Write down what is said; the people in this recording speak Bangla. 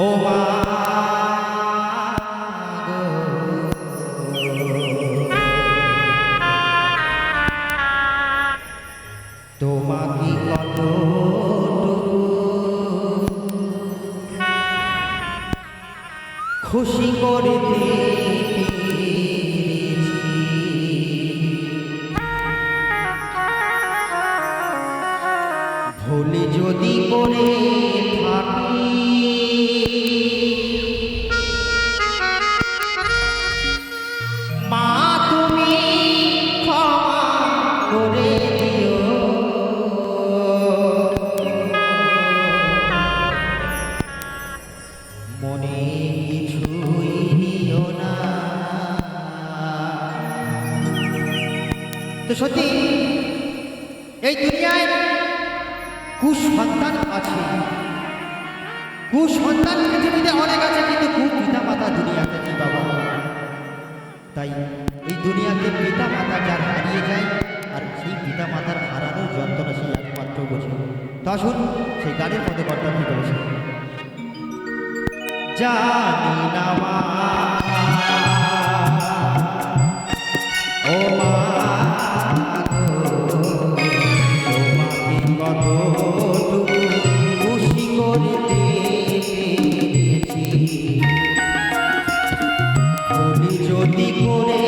ও মা তোমাকে কত খুশি করে ভুলে তো সত্যি, এই দুনিয়ায় কুসন্তান আছে। কুসন্তান পৃথিবীতে অনেক আছে, কিন্তু কুপিতা মাতা দুনিয়াতে নেই বাবা তাই এই দুনিয়াতে পিতা মাতা যার হারিয়ে যায়, আর সেই পিতা মাতার হারানোর যন্ত্রণা সেই একমাত্র বোঝে। তো আসুন, সেই গানের মধ্যে কর্তা কি বলেছে জানি না মা। ভক্তি করে